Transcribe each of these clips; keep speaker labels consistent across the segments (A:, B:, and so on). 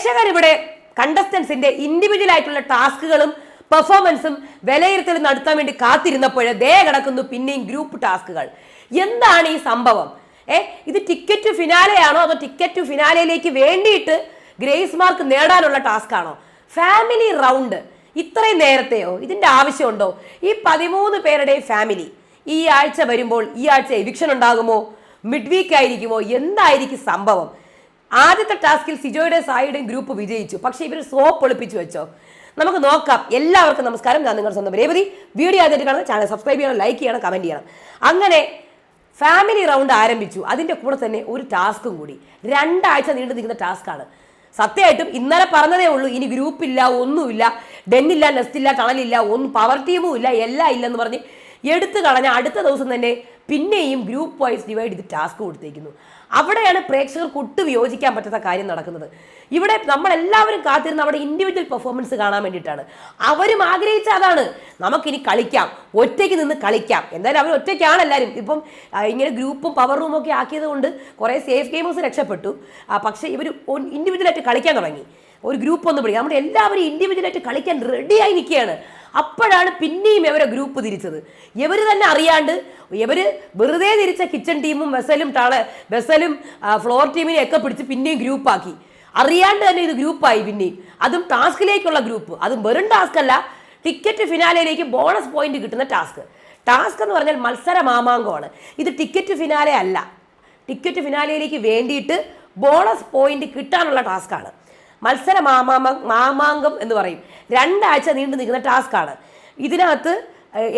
A: പ്രേക്ഷകർ ഇവിടെ കണ്ടസ്റ്റൻസിന്റെ ഇൻഡിവിജ്വൽ ആയിട്ടുള്ള ടാസ്കുകളും പെർഫോമൻസും വിലയിരുത്തലും നടത്താൻ വേണ്ടി കാത്തിരുന്നപ്പോൾ ദേ കിടക്കുന്നു പിന്നെയും ഗ്രൂപ്പ് ടാസ്കുകൾ. എന്താണ് ഈ സംഭവം? ഏ ഇത് ടിക്കറ്റ് ഫിനാലെയാണോ അതോ ടിക്കറ്റ് ഫിനാലയിലേക്ക് വേണ്ടിയിട്ട് ഗ്രേസ് മാർക്ക് നേടാനുള്ള ടാസ്ക് ആണോ ഫാമിലി റൗണ്ട് ഇത്രയും നേരത്തെയോ? ഇതിന്റെ ആവശ്യമുണ്ടോ? ഈ പതിമൂന്ന് പേരുടെ ഫാമിലി ഈ ആഴ്ച വരുമ്പോൾ ഈ ആഴ്ച എവിക്ഷൻ ഉണ്ടാകുമോ? മിഡ് വീക്ക് ആയിരിക്കുമോ? എന്തായിരിക്കും സംഭവം? ആദ്യത്തെ ടാസ്കിൽ സിജോയുടെ സായിയുടെയും ഗ്രൂപ്പ് വിജയിച്ചു. പക്ഷേ ഇവർ സോപ്പ് ഒളിപ്പിച്ചു വെച്ചോ. നമുക്ക് നോക്കാം. എല്ലാവർക്കും നമസ്കാരം. ഞാൻ നിങ്ങളുടെ സ്വന്തം രേവതി. വീഡിയോ ആദ്യമായിട്ട് കാണുന്ന ചാനൽ സബ്സ്ക്രൈബ് ചെയ്യണം ലൈക്ക് ചെയ്യണം കമന്റ് ചെയ്യണം. അങ്ങനെ ഫാമിലി റൗണ്ട് ആരംഭിച്ചു. അതിന്റെ കൂടെ തന്നെ ഒരു ടാസ്കും കൂടി. രണ്ടാഴ്ച നീണ്ടു നിൽക്കുന്ന ടാസ്ക്കാണ് സത്യമായിട്ടും ഇന്നലെ പറഞ്ഞതേ ഉള്ളൂ. ഇനി ഗ്രൂപ്പില്ല ഒന്നുമില്ല. ഡെന്നില്ല നെസ്റ്റില്ല ടണലില്ല ഒന്നും പവർ ടീമും ഇല്ല എല്ലാം ഇല്ലെന്ന് പറഞ്ഞ് എടുത്തു കളഞ്ഞ അടുത്ത ദിവസം തന്നെ പിന്നെയും ഗ്രൂപ്പ് വൈസ് ഡിവൈഡ് ചെയ്ത് ടാസ്ക് കൊടുത്തേക്കുന്നു. അവിടെയാണ് പ്രേക്ഷകർക്ക് ഒട്ടും യോജിക്കാൻ പറ്റാത്ത കാര്യം നടക്കുന്നത്. ഇവിടെ നമ്മളെല്ലാവരും കാത്തിരുന്ന അവിടെ ഇൻഡിവിജ്വൽ പെർഫോമൻസ് കാണാൻ വേണ്ടിയിട്ടാണ്. അവരും ആഗ്രഹിച്ച അതാണ്. നമുക്കിനി കളിക്കാം. ഒറ്റയ്ക്ക് നിന്ന് കളിക്കാം. എന്തായാലും അവർ ഒറ്റയ്ക്കാണ് എല്ലാവരും ഇപ്പം ഇങ്ങനെ ഗ്രൂപ്പും പവർ റൂമൊക്കെ ആക്കിയത് കൊണ്ട് കുറേ സേഫ് ഗെയിമേഴ്സ് രക്ഷപ്പെട്ടു. പക്ഷേ ഇവർ ഇൻഡിവിജ്വലായിട്ട് കളിക്കാൻ തുടങ്ങി. ഒരു ഗ്രൂപ്പ് ഒന്ന് പിടിക്കും. നമ്മുടെ എല്ലാവരും ഇൻഡിവിജ്വലായിട്ട് കളിക്കാൻ റെഡിയായി നിൽക്കുകയാണ്. അപ്പോഴാണ് പിന്നെയും ഇവരെ ഗ്രൂപ്പ് തിരിച്ചത്. ഇവർ തന്നെ അറിയാണ്ട് ഇവർ വെറുതെ തിരിച്ച കിച്ചൺ ടീമും വെസലും ടാള വെസലും ഫ്ലോർ ടീമിനെ ഒക്കെ പിടിച്ച് പിന്നെയും ഗ്രൂപ്പാക്കി അറിയാണ്ട് തന്നെ ഇത് ഗ്രൂപ്പായി പിന്നെയും. അതും ടാസ്കിലേക്കുള്ള ഗ്രൂപ്പ് അതും വെറും ടാസ്ക് അല്ല ടിക്കറ്റ് ഫിനാലയിലേക്ക് ബോണസ് പോയിന്റ് കിട്ടുന്ന ടാസ്ക് ടാസ്ക് എന്ന് പറഞ്ഞാൽ മത്സര മാമാങ്കമാണ് ഇത് ടിക്കറ്റ് ഫിനാലെ അല്ല. ടിക്കറ്റ് ഫിനാലയിലേക്ക് വേണ്ടിയിട്ട് ബോണസ് പോയിന്റ് കിട്ടാനുള്ള ടാസ്ക്കാണ് മത്സര മാമാമ മാമാങ്കം എന്ന് പറയും. രണ്ടാഴ്ച നീണ്ടു നിൽക്കുന്ന ടാസ്ക്കാണ് ഇതിനകത്ത്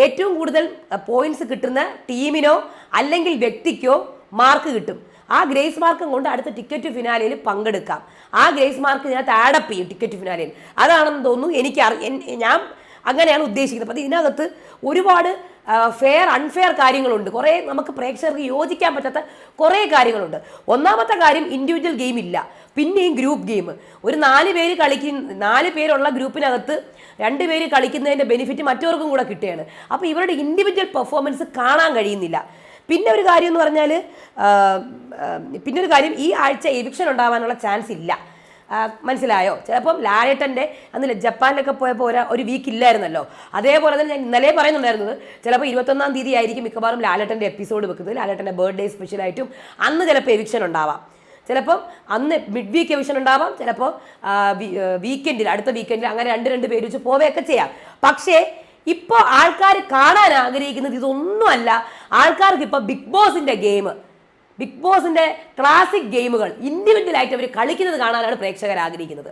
A: ഏറ്റവും കൂടുതൽ പോയിന്റ്സ് കിട്ടുന്ന ടീമിനോ അല്ലെങ്കിൽ വ്യക്തിക്കോ മാർക്ക് കിട്ടും. ആ ഗ്രേസ് മാർക്കും കൊണ്ട് അടുത്ത ടിക്കറ്റ് ഫിനാലയിൽ പങ്കെടുക്കാം. ആ ഗ്രേസ് മാർക്ക് ഇതിനകത്ത് ആഡപ്പ് ചെയ്യും ടിക്കറ്റ് ഫിനാലയിൽ അതാണെന്ന് തോന്നുന്നു എനിക്ക് ഞാൻ അങ്ങനെയാണ് ഉദ്ദേശിക്കുന്നത്. അപ്പം ഇതിനകത്ത് ഒരുപാട് ഫെയർ അൺഫെയർ കാര്യങ്ങളുണ്ട്. കുറേ നമുക്ക് പ്രേക്ഷകർക്ക് യോജിക്കാൻ പറ്റാത്ത കുറേ കാര്യങ്ങളുണ്ട്. ഒന്നാമത്തെ കാര്യം ഇൻഡിവിജ്വൽ ഗെയിം ഇല്ല. പിന്നെയും ഗ്രൂപ്പ് ഗെയിം ഒരു നാല് പേര് കളിക്കുന്ന നാല് പേരുള്ള ഗ്രൂപ്പിനകത്ത് രണ്ട് പേര് കളിക്കുന്നതിന്റെ ബെനിഫിറ്റ് മറ്റവർക്കും കൂടെ കിട്ടുകയാണ്. അപ്പോൾ ഇവരുടെ ഇൻഡിവിജ്വൽ പെർഫോമൻസ് കാണാൻ കഴിയുന്നില്ല. പിന്നെ ഒരു കാര്യം എന്ന് പറഞ്ഞാൽ പിന്നെ ഒരു കാര്യം ഈ ആഴ്ച എവിക്ഷൻ ഉണ്ടാവാനുള്ള ചാൻസ് ഇല്ല. മനസ്സിലായോ? ചിലപ്പം ലാലേട്ടന്റെ അന്ന് ജപ്പാനിലൊക്കെ പോയപ്പോൾ ഒരു ഒരു വീക്ക് ഇല്ലായിരുന്നല്ലോ. അതേപോലെ തന്നെ ഞാൻ ഇന്നലെ പറയുന്നുണ്ടായിരുന്നത് ചിലപ്പോൾ ഇരുപത്തൊന്നാം തീയതി ആയിരിക്കും മിക്കവാറും ലാലേട്ടന്റെ എപ്പിസോഡ് വെക്കുന്നത്. ലാലേട്ടന്റെ ബർത്ത്ഡേ സ്പെഷ്യലായിട്ടും അന്ന് ചിലപ്പോൾ എവിക്ഷൻ ഉണ്ടാവാം. ചിലപ്പം അന്ന് മിഡ് വീക്ക് എവിഷൻ ഉണ്ടാവാം. ചിലപ്പോൾ വീക്കെൻഡിൽ അടുത്ത വീക്കെൻഡിൽ അങ്ങനെ രണ്ട് രണ്ട് പേര് വെച്ച് പോവുകയൊക്കെ ചെയ്യാം. പക്ഷേ ഇപ്പോൾ ആൾക്കാർ കാണാൻ ആഗ്രഹിക്കുന്നത് ഇതൊന്നുമല്ല. ആൾക്കാർക്ക് ഇപ്പോൾ ബിഗ് ബോസിന്റെ ഗെയിം ബിഗ് ബോസിന്റെ ക്ലാസിക് ഗെയിമുകൾ ഇൻഡിവിജ്വൽ ആയിട്ട് അവർ കളിക്കുന്നത് കാണാനാണ് പ്രേക്ഷകർ ആഗ്രഹിക്കുന്നത്.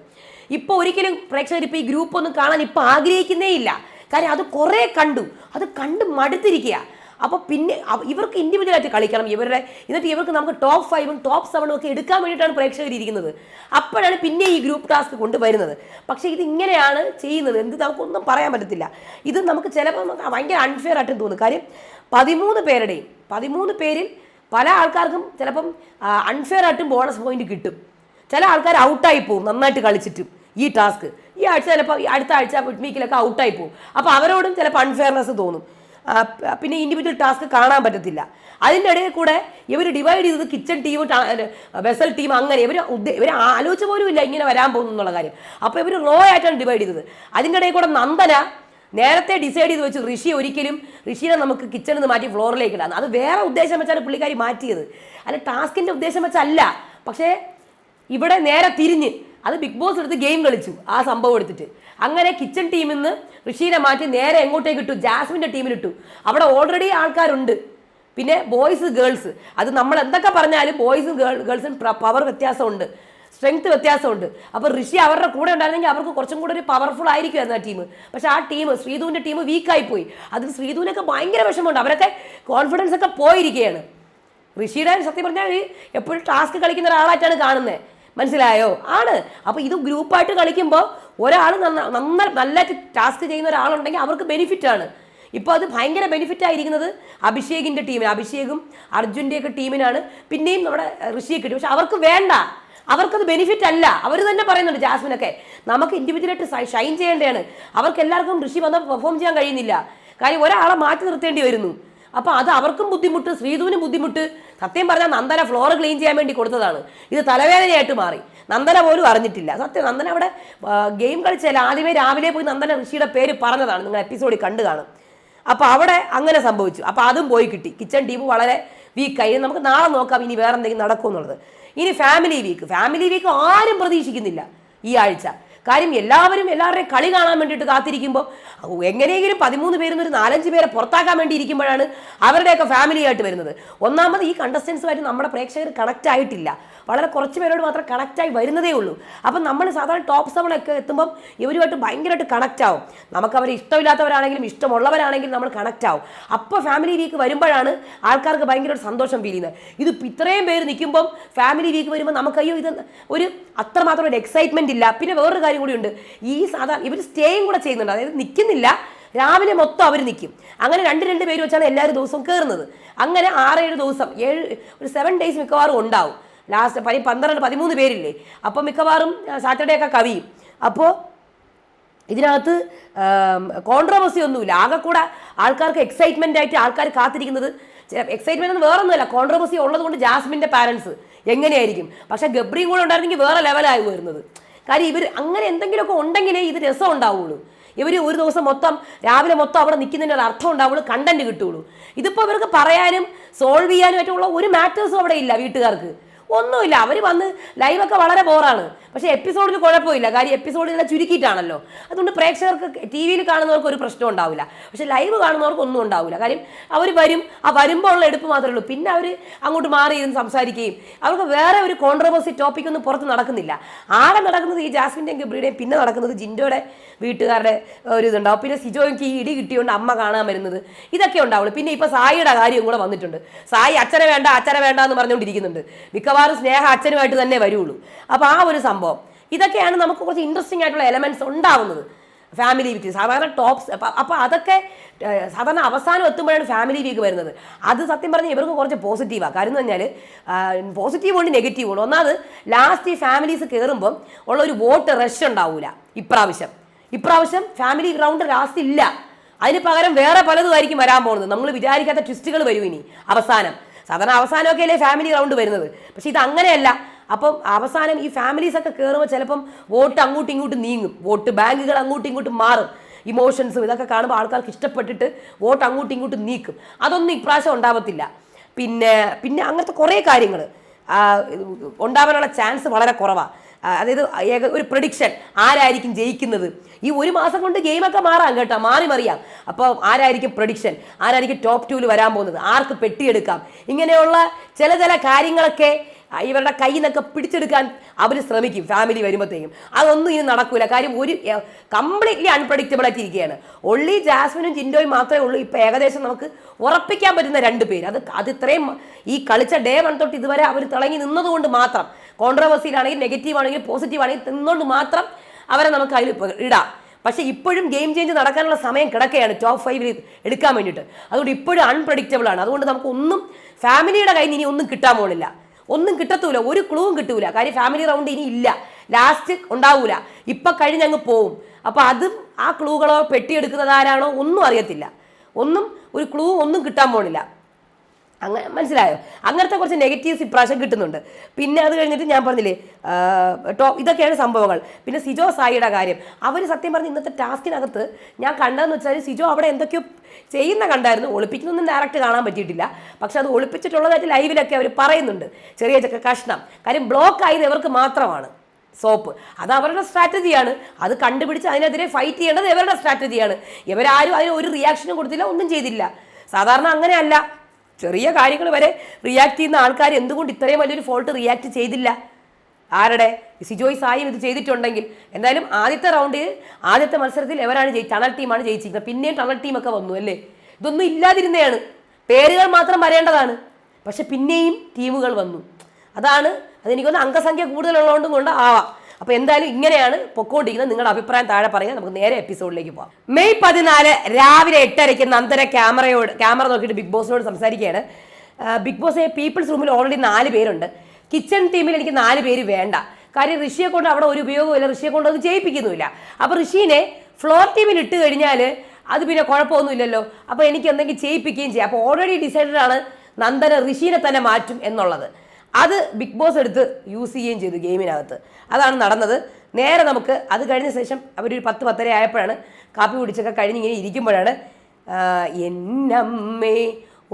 A: ഇപ്പോൾ ഒരിക്കലും പ്രേക്ഷകർ ഇപ്പോൾ ഈ ഗ്രൂപ്പ് ഒന്നും കാണാൻ ഇപ്പോൾ ആഗ്രഹിക്കുന്നേ ഇല്ല. കാര്യം അത് കുറേ കണ്ടു. അത് കണ്ട് മടുത്തിരിക്കുക അപ്പോൾ പിന്നെ ഇവർക്ക് ഇൻഡിവിജ്വൽ ആയിട്ട് കളിക്കണം. ഇവരുടെ എന്നിട്ട് ഇവർക്ക് നമുക്ക് ടോപ്പ് ഫൈവും ടോപ്പ് സെവനും ഒക്കെ എടുക്കാൻ വേണ്ടിയിട്ടാണ് പ്രേക്ഷകർ ഇരിക്കുന്നത്. അപ്പോഴാണ് പിന്നെ ഈ ഗ്രൂപ്പ് ടാസ്ക് കൊണ്ടുവരുന്നത്. പക്ഷേ ഇത് ഇങ്ങനെയാണ് ചെയ്യുന്നത്. എന്ത് നമുക്കൊന്നും പറയാൻ പറ്റത്തില്ല. ഇത് നമുക്ക് ചിലപ്പോൾ ഭയങ്കര അൺഫെയർ ആയിട്ടും തോന്നും. കാര്യം പതിമൂന്ന് പേരുടെയും പതിമൂന്ന് പേരിൽ പല ആൾക്കാർക്കും ചിലപ്പം അൺഫെയർ ആയിട്ടും ബോണസ് പോയിന്റ് കിട്ടും. ചില ആൾക്കാർ ഔട്ടായി പോകും നന്നായിട്ട് കളിച്ചിട്ടും ഈ ടാസ്ക് ഈ ആഴ്ച ചിലപ്പോൾ അടുത്ത ആഴ്ച വീക്കിലൊക്കെ ഔട്ടായി പോകും അപ്പോൾ അവരോടും ചിലപ്പോൾ അൺഫെയർനെസ് തോന്നും. പിന്നെ ഇൻഡിവിജ്വൽ ടാസ്ക് കാണാൻ പറ്റത്തില്ല. അതിന്റെ ഇടയിൽ കൂടെ ഇവർ ഡിവൈഡ് ചെയ്തത് കിച്ചൺ ടീം വെസൽ ടീം അങ്ങനെ ഇവർ ഇവർ ആലോചിച്ച പോലും ഇല്ല ഇങ്ങനെ വരാൻ പോകുന്നു എന്നുള്ള കാര്യം. അപ്പോൾ ഇവർ റോ ആയിട്ടാണ് ഡിവൈഡ് ചെയ്തത്. അതിന്റെ ഇടയിൽ കൂടെ നന്ദന നേരത്തെ ഡിസൈഡ് ചെയ്ത് വെച്ച്. ഋഷി ഒരിക്കലും ഋഷിനെ നമുക്ക് കിച്ചണിൽ നിന്ന് മാറ്റി ഫ്ലോറിലേക്ക് ഇടാം അത് വേറെ ഉദ്ദേശം വെച്ചാണ് പുള്ളിക്കാരി മാറ്റിയത്. അല്ല ടാസ്കിന്റെ ഉദ്ദേശം വെച്ചല്ല. പക്ഷേ ഇവിടെ നേരെ തിരിഞ്ഞ് അത് ബിഗ് ബോസ് എടുത്ത് ഗെയിം കളിച്ചു ആ സംഭവം എടുത്തിട്ട്. അങ്ങനെ കിച്ചൺ ടീമിൽ നിന്ന് ഋഷീനെ മാറ്റി നേരെ എങ്ങോട്ടേക്ക് ഇട്ടു? ജാസ്മിന്റെ ടീമിലിട്ടു അവിടെ ഓൾറെഡി ആൾക്കാരുണ്ട്. പിന്നെ ബോയ്സ് ഗേൾസ് അത് നമ്മൾ എന്തൊക്കെ പറഞ്ഞാലും ബോയ്സും ഗേൾ ഗേൾസും പവർ വ്യത്യാസമുണ്ട്. സ്ട്രെങ്ത് വ്യത്യാസമുണ്ട്. അപ്പോൾ ഋഷി അവരുടെ കൂടെ ഉണ്ടായിരുന്നെങ്കിൽ അവർക്ക് കുറച്ചും കൂടെ ഒരു പവർഫുൾ ആയിരിക്കുമായിരുന്നു ആ ടീം പക്ഷെ ആ ടീം ശ്രീധുവിന്റെ ടീം വീക്കായി പോയി അതിൽ ശ്രീധുവിനൊക്കെ ഭയങ്കര വിഷമമുണ്ട്. അവരൊക്കെ കോൺഫിഡൻസ് ഒക്കെ പോയിരിക്കുകയാണ്. ഋഷിയുടെ സത്യം പറഞ്ഞാൽ എപ്പോഴും ടാസ്ക് കളിക്കുന്ന ഒരാളായിട്ടാണ് കാണുന്നത് മനസ്സിലായോ? ആണ്. അപ്പോൾ ഇത് ഗ്രൂപ്പായിട്ട് കളിക്കുമ്പോൾ ഒരാൾ നന്ന നല്ല ടാസ്ക് ചെയ്യുന്ന ഒരാളുണ്ടെങ്കിൽ അവർക്ക് ബെനിഫിറ്റ് ആണ്. ഇപ്പോൾ അത് ഭയങ്കര ബെനിഫിറ്റ് ആയിരിക്കുന്നത് അഭിഷേകിന്റെ ടീമിന് അഭിഷേകും അർജുന്റെയൊക്കെ ടീമിനാണ് പിന്നെയും നമ്മുടെ ഋഷിയെ കിട്ടും. പക്ഷെ അവർക്ക് വേണ്ട. അവർക്കത് ബെനിഫിറ്റ് അല്ല. അവർ തന്നെ പറയുന്നുണ്ട് ജാസ്മിനൊക്കെ. നമുക്ക് ഇൻഡിവിജ്വലായിട്ട് ഷൈൻ ചെയ്യേണ്ടതാണ് അവർക്ക് എല്ലാവർക്കും ഋഷി വന്ന് പെർഫോം ചെയ്യാൻ കഴിയുന്നില്ല. കാര്യം ഒരാളെ മാറ്റി നിർത്തേണ്ടി വരുന്നു. അപ്പോൾ അത് അവർക്കും ബുദ്ധിമുട്ട് ശ്രീധുവിനും ബുദ്ധിമുട്ട്. സത്യം പറഞ്ഞാൽ നന്ദന ഫ്ലോർ ക്ലീൻ ചെയ്യാൻ വേണ്ടി കൊടുത്തതാണ്. ഇത് തലവേദനയായിട്ട് മാറി. നന്ദന പോലും അറിഞ്ഞിട്ടില്ല. സത്യം നന്ദന അവിടെ ഗെയിം കളിച്ചാൽ ആദ്യമേ രാവിലെ പോയി നന്ദന ഋഷിയുടെ പേര് പറഞ്ഞതാണ്. നിങ്ങൾ എപ്പിസോഡിൽ കണ്ടു കാണും. അപ്പോൾ അവിടെ അങ്ങനെ സംഭവിച്ചു. അപ്പോൾ അതും പോയി കിട്ടി. കിച്ചൺ ടീം വളരെ വീക്കായി നമുക്ക് നാളെ നോക്കാം ഇനി വേറെ എന്തെങ്കിലും നടക്കും എന്നുള്ളത് ഇനി ഫാമിലി വീക്ക് ഫാമിലി വീക്ക് ആരും പ്രതീക്ഷിക്കുന്നില്ല ഈ ആഴ്ച. കാര്യം എല്ലാവരും എല്ലാവരുടെയും കളി കാണാൻ വേണ്ടിയിട്ട് കാത്തിരിക്കുമ്പോൾ എങ്ങനെയെങ്കിലും പതിമൂന്ന് പേരിൽ ഒരു നാലഞ്ച് പേരെ പുറത്താക്കാൻ വേണ്ടി ഇരിക്കുമ്പോഴാണ് അവരുടെയൊക്കെ ഫാമിലി ആയിട്ട് വരുന്നത്. ഒന്നാമത് ഈ കണ്ടസ്റ്റൻസുമായിട്ട് നമ്മുടെ പ്രേക്ഷകർ കണക്ട് ആയിട്ടില്ല. വളരെ കുറച്ച് പേരോട് മാത്രം കണക്റ്റായി വരുന്നതേ ഉള്ളൂ. അപ്പം നമ്മൾ സാധാരണ ടോപ്പ് സെവനൊക്കെ എത്തുമ്പം ഇവരുമായിട്ട് ഭയങ്കരമായിട്ട് കണക്റ്റ് ആവും. നമുക്ക് അവരെ ഇഷ്ടമില്ലാത്തവരാണെങ്കിലും ഇഷ്ടമുള്ളവരാണെങ്കിലും നമ്മൾ കണക്റ്റ് ആവും. അപ്പോൾ ഫാമിലി വീക്ക് വരുമ്പോഴാണ് ആൾക്കാർക്ക് ഭയങ്കര ഒരു സന്തോഷം ഫീൽ ചെയ്യുന്നത്. ഇത് ഇത്രയും പേര് നിൽക്കുമ്പം ഫാമിലി വീക്ക് വരുമ്പോൾ നമുക്ക് അയ്യോ ഇത് ഒരു അത്രമാത്രം ഒരു എക്സൈറ്റ്മെന്റ് ഇല്ല. പിന്നെ വേറൊരു കാര്യം കൂടിയുണ്ട് ഈ സാധാരണ ഇവർ സ്റ്റേയും കൂടെ ചെയ്യുന്നുണ്ട്. അതായത് നിൽക്കുന്നില്ല രാവിലെ മൊത്തം അവർ നിൽക്കും അങ്ങനെ രണ്ട് രണ്ട് പേര് വെച്ചാണ് എല്ലാവരും ദിവസവും കയറുന്നത് അങ്ങനെ ആറേഴ് ദിവസം ഏഴ് ഒരു സെവൻ ഡേയ്സ് മിക്കവാറും ഉണ്ടാവും. ലാസ്റ്റ് പനി പന്ത്രണ്ട് പതിമൂന്ന് പേരില്ലേ. അപ്പോൾ മിക്കവാറും സാറ്റർഡേ ഒക്കെ കവിയും. അപ്പോൾ ഇതിനകത്ത് കോൺട്രവേഴ്സി ഒന്നുമില്ല. ആകെ കൂടെ ആൾക്കാർക്ക് എക്സൈറ്റ്മെന്റ് ആയിട്ട് ആൾക്കാർ കാത്തിരിക്കുന്നത് എക്സൈറ്റ്മെന്റ് ഒന്നും വേറെ ഒന്നുമല്ല കോൺട്രവേഴ്സി ഉള്ളത് കൊണ്ട് ജാസ്മിന്റെ പാരൻസ് എങ്ങനെയായിരിക്കും? പക്ഷേ ഗബ്രിയും കൂടെ ഉണ്ടായിരുന്നെങ്കിൽ വേറെ ലെവലായി വരുന്നത്. കാര്യം ഇവർ അങ്ങനെ എന്തെങ്കിലുമൊക്കെ ഉണ്ടെങ്കിലേ ഇത് രസം ഉണ്ടാവുള്ളൂ. ഇവർ ഒരു ദിവസം മൊത്തം രാവിലെ മൊത്തം അവിടെ നിൽക്കുന്നതിന്റെ ഒരു അർത്ഥം ഉണ്ടാവുള്ളൂ കണ്ടന്റ് കിട്ടുള്ളൂ. ഇതിപ്പോൾ ഇവർക്ക് പറയാനും സോൾവ് ചെയ്യാനും ഉള്ള ഒരു മാറ്റേഴ്സും അവിടെ ഇല്ല വീട്ടുകാർക്ക്. ഒന്നുമില്ല. അവർ വന്ന് ലൈവൊക്കെ വളരെ ബോറാണ് പക്ഷേ എപ്പിസോഡിൽ കുഴപ്പമില്ല. കാര്യം എപ്പിസോഡിനെ ചുരുക്കിയിട്ടാണല്ലോ. അതുകൊണ്ട് പ്രേക്ഷകർക്ക് ടി വിയിൽ കാണുന്നവർക്ക് ഒരു പ്രശ്നം ഉണ്ടാവില്ല. പക്ഷെ ലൈവ് കാണുന്നവർക്ക് ഒന്നും ഉണ്ടാവില്ല. കാര്യം അവർ വരും. ആ വരുമ്പോൾ ഉള്ള എടുപ്പ് മാത്രമേ ഉള്ളൂ. പിന്നെ അവർ അങ്ങോട്ട് മാറി ഇരുന്ന് സംസാരിക്കുകയും അവർക്ക് വേറെ ഒരു കോൺട്രവേഴ്സി ടോപ്പിക് ഒന്നും പുറത്ത് നടക്കുന്നില്ല. ആകെ നടക്കുന്നത് ഈ ജാസ്മിന്റെയും ഗബ്രിയുടെയും പിന്നെ നടക്കുന്നത് ജിൻഡോയുടെ വീട്ടുകാരുടെ ഒരു ഇതുണ്ടാവും. പിന്നെ സിജോയ്ക്ക് ഈ ഇടി കിട്ടിയോണ്ട് അമ്മ കാണാൻ വരുന്നത് ഇതൊക്കെ ഉണ്ടാവുള്ളൂ. പിന്നെ ഇപ്പോൾ സായിയുടെ കാര്യം കൂടെ വന്നിട്ടുണ്ട്. സായി അച്ഛനെ വേണ്ട അച്ഛനെ വേണ്ട എന്ന് പറഞ്ഞുകൊണ്ടിരിക്കുന്നുണ്ട്. മിക്കവാറും സ്നേഹ അച്ഛനുമായിട്ട് തന്നെ വരുള്ളൂ. അപ്പോൾ ആ ഒരു സംഭവം. ഇതൊക്കെയാണ് നമുക്ക് കുറച്ച് ഇൻട്രസ്റ്റിംഗ് ആയിട്ടുള്ള എലമെന്റ്സ് ഉണ്ടാവുന്നത്. ഫാമിലി വീക്ക് സാധാരണ ടോപ്സ് അപ്പോൾ അതൊക്കെ സാധാരണ അവസാനം എത്തുമ്പോഴാണ് ഫാമിലി വീക്ക് വരുന്നത്. അത് സത്യം പറഞ്ഞാൽ ഇവർക്ക് കുറച്ച് പോസിറ്റീവാണ് കാര്യം എന്ന് പറഞ്ഞാൽ പോസിറ്റീവ് ഉണ്ട് നെഗറ്റീവ് ഉണ്ട്. ഒന്നാമത് ലാസ്റ്റ് ഈ ഫാമിലീസ് കയറുമ്പം ഉള്ള ഒരു വോട്ട് റഷ് ഉണ്ടാവില്ല ഇപ്രാവശ്യം. ഇപ്രാവശ്യം ഫാമിലി റൗണ്ട് ലാസ്റ്റ് ഇല്ല. അതിന് പകരം വേറെ പലതുമായിരിക്കും വരാൻ പോകുന്നത്. നമ്മൾ വിചാരിക്കാത്ത ട്വിസ്റ്റുകൾ വരും ഇനി. അവസാനം. സാധാരണ അവസാനമൊക്കെ അല്ലേ ഫാമിലി റൗണ്ട് വരുന്നത്. പക്ഷേ ഇത് അങ്ങനെയല്ല അപ്പം അവസാനം ഈ ഫാമിലീസ് ഒക്കെ കയറുമ്പോൾ ചിലപ്പം വോട്ട് അങ്ങോട്ടും ഇങ്ങോട്ടും നീങ്ങും. വോട്ട് ബാങ്കുകൾ അങ്ങോട്ടും ഇങ്ങോട്ടും മാറും. ഇമോഷൻസും ഇതൊക്കെ കാണുമ്പോൾ ആൾക്കാർക്ക് ഇഷ്ടപ്പെട്ടിട്ട് വോട്ട് അങ്ങോട്ടും ഇങ്ങോട്ടും നീക്കും. അതൊന്നും ഇപ്രാവശ്യം ഉണ്ടാവത്തില്ല. പിന്നെ പിന്നെ അങ്ങനത്തെ കുറേ കാര്യങ്ങൾ ഉണ്ടാവാനുള്ള ചാൻസ് വളരെ കുറവാണ് അതായത് ഏക- ഒരു പ്രഡിക്ഷൻ ആരായിരിക്കും ജയിക്കുന്നത്? ഈ ഒരു മാസം കൊണ്ട് ഗെയിമൊക്കെ മാറാം കേട്ടോ. മാറി മറിയാം. അപ്പോൾ ആരായിരിക്കും പ്രഡിക്ഷൻ ആരായിരിക്കും ടോപ്പ് ടൂവിൽ വരാൻ പോകുന്നത്? ആർക്ക് പെട്ടിയെടുക്കാം? ഇങ്ങനെയുള്ള ചില ചില കാര്യങ്ങളൊക്കെ ഇവരുടെ കയ്യിൽ നിന്നൊക്കെ പിടിച്ചെടുക്കാൻ അവർ ശ്രമിക്കും ഫാമിലി വരുമ്പോഴത്തേക്കും അതൊന്നും ഇനി നടക്കൂല. കാര്യം ഒരു കംപ്ലീറ്റ്ലി അൺപ്രഡിക്റ്റബിൾ ആയിട്ട് ഇരിക്കുകയാണ്. ഒള്ളി ജാസ്മിനും ജിൻഡോയും മാത്രമേ ഉള്ളൂ. ഇപ്പം ഏകദേശം നമുക്ക് ഉറപ്പിക്കാൻ പറ്റുന്ന രണ്ട് പേര്. അത് അത് ഇത്രയും ഈ കളിച്ച ഡേ വൺ തൊട്ട് ഇതുവരെ അവർ തിളങ്ങി നിന്നതുകൊണ്ട് മാത്രം. കോൺട്രവേഴ്സിയിലാണെങ്കിൽ നെഗറ്റീവ് ആണെങ്കിൽ പോസിറ്റീവ് ആണെങ്കിൽ നിന്നുകൊണ്ട് മാത്രം അവരെ നമുക്ക് അതിൽ ഇടാം. പക്ഷേ ഇപ്പോഴും ഗെയിം ചേഞ്ച് നടക്കാനുള്ള സമയം കിടക്കുകയാണ് ടോപ്പ് ഫൈവിൽ എടുക്കാൻ വേണ്ടിയിട്ട്. അതുകൊണ്ട് ഇപ്പോഴും അൺപ്രഡിക്റ്റബിൾ ആണ്. അതുകൊണ്ട് നമുക്ക് ഒന്നും ഫാമിലിയുടെ കയ്യിൽ ഇനി ഒന്നും കിട്ടാൻ പോണില്ല. ഒന്നും കിട്ടത്തൂല. ഒരു ക്ലൂവും കിട്ടൂല. കാര്യം ഫാമിലി റൗണ്ട് ഇനി ഇല്ല. ലാസ്റ്റ് ഉണ്ടാവൂല. ഇപ്പൊ കഴിഞ്ഞങ്ങ് പോവും. അപ്പോൾ അതും ആ ക്ലൂകളോ പെട്ടിയെടുക്കുന്നത് ആരാണോ ഒന്നും അറിയത്തില്ല. ഒന്നും ഒരു ക്ലൂ ഒന്നും കിട്ടാൻ പോണില്ല. അങ്ങനെ മനസ്സിലായോ? അങ്ങനത്തെ കുറച്ച് നെഗറ്റീവ്സ് ഇപ്രാവശ്യം കിട്ടുന്നുണ്ട്. പിന്നെ അത് കഴിഞ്ഞിട്ട് ഞാൻ പറഞ്ഞില്ലേ ടോ ഇതൊക്കെയാണ് സംഭവങ്ങൾ. പിന്നെ സിജോ സായിയുടെ കാര്യം. അവർ സത്യം പറഞ്ഞ് ഇന്നത്തെ ടാസ്കിനകത്ത് ഞാൻ കണ്ടതെന്ന് വെച്ചാൽ സിജോ അവിടെ എന്തൊക്കെയോ ചെയ്യുന്ന കണ്ടായിരുന്നു. ഒളിപ്പിക്കുന്നൊന്നും ഡയറക്റ്റ് കാണാൻ പറ്റിയിട്ടില്ല. പക്ഷെ അത് ഒളിപ്പിച്ചിട്ടുള്ളതായിട്ട് ലൈവിലൊക്കെ അവർ പറയുന്നുണ്ട്. ചെറിയ ചെറിയ കഷ്ണം. കാര്യം ബ്ലോക്ക് ആയത് ഇവർക്ക് മാത്രമാണ്. സോപ്പ്. അത് അവരുടെ സ്ട്രാറ്റജിയാണ്. അത് കണ്ടുപിടിച്ച് അതിനെതിരെ ഫൈറ്റ് ചെയ്യേണ്ടത് ഇവരുടെ സ്ട്രാറ്റജിയാണ്. ഇവരാരും അതിന് ഒരു റിയാക്ഷനും കൊടുത്തില്ല ഒന്നും ചെയ്തില്ല. സാധാരണ അങ്ങനെയല്ല. ചെറിയ കാര്യങ്ങൾ വരെ റിയാക്ട് ചെയ്യുന്ന ആൾക്കാർ എന്തുകൊണ്ട് ഇത്രയും വലിയൊരു ഫോൾട്ട് റിയാക്ട് ചെയ്തില്ല? ആരുടെ? സിജോയ് സായും ഇത് ചെയ്തിട്ടുണ്ടെങ്കിൽ. എന്തായാലും ആദ്യത്തെ റൗണ്ടിൽ ആദ്യത്തെ മത്സരത്തിൽ എവരാണ് ജയി ടണൽ ടീമാണ് ജയിച്ചിരിക്കുന്നത്. പിന്നെയും ടണൽ ടീമൊക്കെ വന്നു അല്ലേ? ഇതൊന്നും ഇല്ലാതിരുന്നതാണ് പേരുകൾ മാത്രം വരേണ്ടതാണ്. പക്ഷെ പിന്നെയും ടീമുകൾ വന്നു. അതാണ് അതെനിക്കൊന്ന് അംഗസംഖ്യ കൂടുതലുള്ളതുകൊണ്ടും കൊണ്ട് ആവാം അപ്പൊ എന്തായാലും ഇങ്ങനെയാണ് പൊക്കോണ്ടിരിക്കുന്നത്. നിങ്ങളുടെ അഭിപ്രായം താഴെ പറയുക. നമുക്ക് നേരെ എപ്പിസോഡിലേക്ക് പോകാം മെയ് പതിനാല് രാവിലെ എട്ടരയ്ക്ക് നന്ദന ക്യാമറയോട് ക്യാമറ നോക്കിയിട്ട് ബിഗ് ബോസിനോട് സംസാരിക്കുകയാണ്. ബിഗ് ബോസ് പീപ്പിൾസ് റൂമിൽ ഓൾറെഡി നാല് പേരുണ്ട്. കിച്ചൺ ടീമിൽ എനിക്ക് നാല് പേര് വേണ്ട. കാര്യം ഋഷിയെ കൊണ്ട് അവിടെ ഒരു ഉപയോഗമില്ല ഋഷിയെ കൊണ്ട് അത് ജയിപ്പിക്കുന്നുമില്ല അപ്പോൾ ഋഷീനെ ഫ്ലോർ ടീമിൽ ഇട്ട് കഴിഞ്ഞാൽ അത് പിന്നെ കുഴപ്പമൊന്നുമില്ലല്ലോ. അപ്പോൾ എനിക്ക് എന്തെങ്കിലും ചെയ്യിപ്പിക്കുകയും ചെയ്യാം. അപ്പോൾ ഓൾറെഡി ഡിസൈഡഡ് ആണ് നന്ദന ഋഷീനെ തന്നെ മാറ്റും എന്നുള്ളത്. അത് ബിഗ് ബോസ് എടുത്ത് യൂസ് ചെയ്യുകയും ചെയ്തു ഗെയിമിനകത്ത് അതാണ് നടന്നത്. നേരെ നമുക്ക് അത് കഴിഞ്ഞ ശേഷം അവരൊരു പത്ത് പത്തര ആയപ്പോഴാണ് കാപ്പി കുടിച്ചൊക്കെ കഴിഞ്ഞ് ഇങ്ങനെ ഇരിക്കുമ്പോഴാണ് എന്നമ്മേ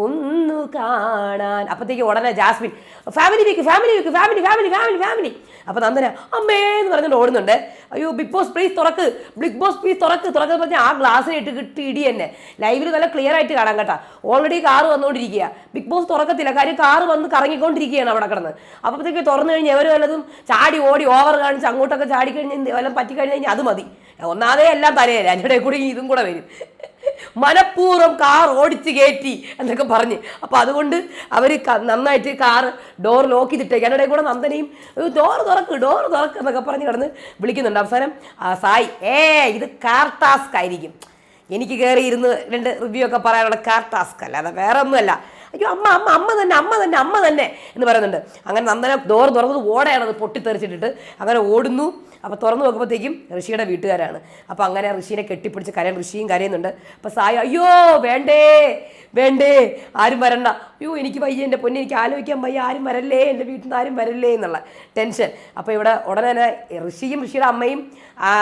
A: ഒന്ന് കാണാൻ. അപ്പത്തേക്ക് ഉടനെ Jasmin family week family week family family family family അപ്പോൾ നന്ദന അമ്മേ എന്ന് പറഞ്ഞിട്ട് ഓടുന്നുണ്ട്. അയ്യോ ബിഗ് ബോസ് പ്ലീസ് തുറക്ക് ബിഗ് ബോസ് പ്ലീസ് തുറക്ക്. തുറക്കെന്ന് പറഞ്ഞാൽ ആ ഗ്ലാസ്സിന് ഇട്ട് കിട്ടി ഇടി തന്നെ ലൈവിൽ നല്ല ക്ലിയർ ആയിട്ട് കാണാൻ കേട്ടോ. ഓൾറെഡി കാറ് വന്നുകൊണ്ടിരിക്കുക ബിഗ് ബോസ് തുറക്കത്തില്ല. കാര്യം കാറ് വന്ന് കറങ്ങിക്കൊണ്ടിരിക്കുകയാണ് അവിടെ കിടന്ന്? അപ്പോഴത്തേക്ക് തുറന്നു കഴിഞ്ഞാൽ അവർ വല്ലതും ചാടി ഓടി ഓവർ കാണിച്ച് അങ്ങോട്ടൊക്കെ ചാടി കഴിഞ്ഞ് വല്ലതും പറ്റി കഴിഞ്ഞ് കഴിഞ്ഞാൽ അത് മതി. ഒന്നാതെ എല്ലാം തലയല്ല അതിന്റെ കൂടി ഇതും കൂടെ വരും. മനഃപൂർവം കാർ ഓടിച്ച് കയറ്റി എന്നൊക്കെ പറഞ്ഞ്. അപ്പോൾ അതുകൊണ്ട് അവർ നന്നായിട്ട് കാർ ഡോർ ലോക്ക് ചെയ്തിട്ടേക്ക്. അതിനിടെ കൂടെ നന്ദനയും ഡോർ തുറക്ക് ഡോർ തുറക്ക് എന്നൊക്കെ പറഞ്ഞ് കിടന്ന് വിളിക്കുന്നുണ്ട്. അവസാനം സായി ഏ ഇത് കാർ ടാസ്ക് ആയിരിക്കും. എനിക്ക് കയറി ഇരുന്ന് രണ്ട് റിവ്യൂ ഒക്കെ പറയാനുള്ള കാർ ടാസ്ക് അല്ല. അത് വേറെ ഒന്നുമല്ല അയ്യോ അമ്മ അമ്മ അമ്മ തന്നെ അമ്മ തന്നെ അമ്മ തന്നെ എന്ന് പറയുന്നുണ്ട്. അങ്ങനെ നന്ദന ഡോർ തുറന്നത് ഓടയാണ് അത് പൊട്ടിത്തെറിച്ചിട്ടിട്ട്. അങ്ങനെ ഓടുന്നു. അപ്പോൾ തുറന്നു നോക്കുമ്പോഴത്തേക്കും ഋഷിയുടെ വീട്ടുകാരാണ്. അപ്പോൾ അങ്ങനെ ഋഷീനെ കെട്ടിപ്പിടിച്ച് കരയാൻ ഋഷിയും കരയുന്നുണ്ട്. അപ്പോൾ സായി അയ്യോ വേണ്ടേ വേണ്ടേ ആരും വരണ്ട. അയ്യോ എനിക്ക് വയ്യ എന്റെ പൊന്നെ എനിക്ക് ആലോചിക്കാൻ വയ്യ ആരും വരല്ലേ എന്റെ വീട്ടിൽ നിന്ന് ആരും വരല്ലേ എന്നുള്ള ടെൻഷൻ. അപ്പോൾ ഇവിടെ ഉടനെ തന്നെ ഋഷിയും ഋഷിയുടെ അമ്മയും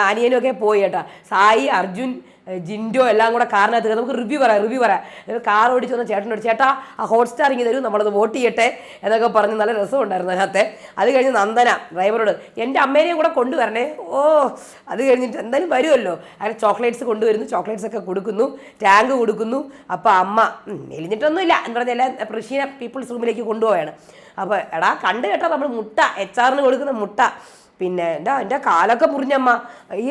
A: അനിയനും ഒക്കെ പോയി കേട്ടോ. സായി അർജുൻ ജിൻഡോ എല്ലാം കൂടെ കാറിനകത്ത് നമുക്ക് റിവ്യൂ പറയാം റിവ്യൂ പറയാം. കാർ ഓടിച്ചു വന്ന ചേട്ടനോട് ചേട്ടാ ആ ഹോട്ട്സ്റ്റാർ ഇങ്ങനെ തരും നമ്മളത് വോട്ട് ചെയ്യട്ടെ എന്നൊക്കെ പറഞ്ഞ് നല്ല രസം രസമുണ്ടായിരുന്നു അതിനകത്തെ. അത് കഴിഞ്ഞ് നന്ദന ഡ്രൈവറോട് എന്റെ അമ്മേനെയും കൂടെ കൊണ്ടുവരണേ. ഓ അത് കഴിഞ്ഞിട്ട് എന്തായാലും വരുമല്ലോ. അങ്ങനെ ചോക്ലേറ്റ്സ് കൊണ്ടുവരുന്നു ചോക്ലേറ്റ്സ് ഒക്കെ കൊടുക്കുന്നു ടാങ്ക് കൊടുക്കുന്നു. അപ്പോൾ അമ്മ മെലിഞ്ഞിട്ടൊന്നുമില്ല എന്ന് പറഞ്ഞാൽ എല്ലാം പ്രഷീന പീപ്പിൾസ് റൂമിലേക്ക് കൊണ്ടുപോവുകയാണ്. അപ്പോൾ എടാ കണ്ട് കേട്ടോ നമ്മൾ മുട്ട എച്ച് ആറിന് കൊടുക്കുന്ന മുട്ട. പിന്നെ എന്താ എന്റെ കാലൊക്കെ മുറിഞ്ഞമ്മ.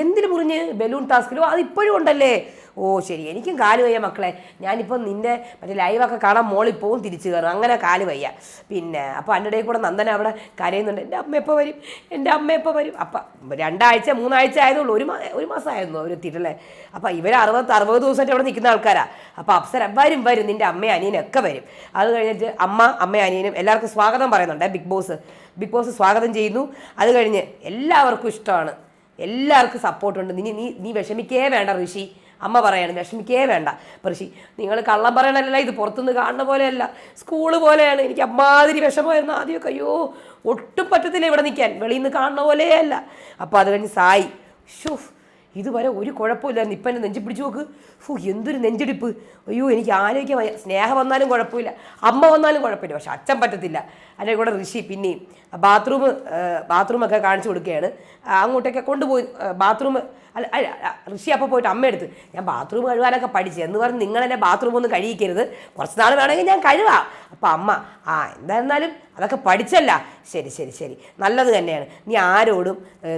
A: എന്തിനു മുറിഞ്ഞ്? ബലൂൺ ടാസ്കിലോ? അത് ഇപ്പോഴും ഉണ്ടല്ലേ? ഓ ശരി. എനിക്കും കാൽ വയ്യ മക്കളെ. ഞാനിപ്പോൾ നിന്റെ മറ്റേ ലൈവൊക്കെ കാണാൻ മോളിൽ പോവും തിരിച്ചു കയറും അങ്ങനെ കാൽ വയ്യ. പിന്നെ അപ്പോൾ അതിന്റെ ഇടയിൽ കൂടെ നന്ദന അവിടെ കരയുന്നുണ്ട്. എന്റെ അമ്മ എപ്പോൾ വരും? എന്റെ അമ്മ എപ്പോൾ വരും? അപ്പം രണ്ടാഴ്ച മൂന്നാഴ്ച ആയതുള്ളൂ. ഒരു മാസം ഒരു മാസമായിരുന്നു അവർ എത്തിയിട്ടല്ലേ? അപ്പോൾ ഇവർ അറുപത് അറുപത് ദിവസമായിട്ട് അവിടെ നിൽക്കുന്ന ആൾക്കാരാണ് അപ്പോൾ അപ്സര വരും വരും. നിന്റെ അമ്മയും അനിയനും ഒക്കെ വരും. അത് കഴിഞ്ഞിട്ട് അമ്മ അമ്മയും അനിയനും എല്ലാവർക്കും സ്വാഗതം പറയുന്നുണ്ട് ബിഗ് ബോസ്. ബിഗ് ബോസ് സ്വാഗതം ചെയ്യുന്നു. അത് കഴിഞ്ഞ് എല്ലാവർക്കും ഇഷ്ടമാണ്. എല്ലാവർക്കും സപ്പോർട്ടുണ്ട് നീ നീ നീ വിഷമിക്കേ വേണ്ട ഋഷി. അമ്മ പറയാണ് വിഷമിക്കേ വേണ്ട. പക്ഷേ നിങ്ങൾ കള്ളം പറയണല്ല ഇത് പുറത്തുനിന്ന് കാണുന്ന പോലെയല്ല. സ്കൂൾ പോലെയാണ്. എനിക്ക് അമ്മാതിരി വിഷമമായിരുന്നു ആദ്യമൊക്കെ. അയ്യോ ഒട്ടും പറ്റത്തില്ല ഇവിടെ നിൽക്കാൻ. വെളിയിൽ നിന്ന് കാണുന്ന പോലെയല്ല. അപ്പോൾ അത് കഴിഞ്ഞ് സായി ഷുഫ് ഇതുവരെ ഒരു കുഴപ്പമില്ലായിരുന്നു. ഇപ്പം എന്നെ നെഞ്ചി പിടിച്ചു നോക്ക്. ഫു എന്തൊരു നെഞ്ചിടിപ്പ്. അയ്യോ എനിക്ക് ആലോചിക്കാൻ സ്നേഹം വന്നാലും കുഴപ്പമില്ല. അമ്മ വന്നാലും കുഴപ്പമില്ല. പക്ഷെ അച്ഛൻ പറ്റത്തില്ല. അതിന്റെ കൂടെ ഋഷി പിന്നെയും ബാത്റൂം ബാത്റൂമൊക്കെ കാണിച്ചു കൊടുക്കുകയാണ്. അങ്ങോട്ടൊക്കെ കൊണ്ടുപോയി ബാത്റൂം അല്ല ഋഷി അപ്പോൾ പോയിട്ട് അമ്മയെടുത്ത് ഞാൻ ബാത്റൂം കഴുകാനൊക്കെ പഠിച്ചു എന്ന് പറഞ്ഞ് നിങ്ങളെന്നെ ബാത്റൂം ഒന്നും കഴിയിക്കരുത്. കുറച്ച് നാൾ വേണമെങ്കിൽ ഞാൻ കഴുകാം. അപ്പം അമ്മ ആ എന്തായിരുന്നാലും അതൊക്കെ പഠിച്ചല്ല. ശരി ശരി ശരി. നല്ലത് തന്നെയാണ്. നീ ആരോടും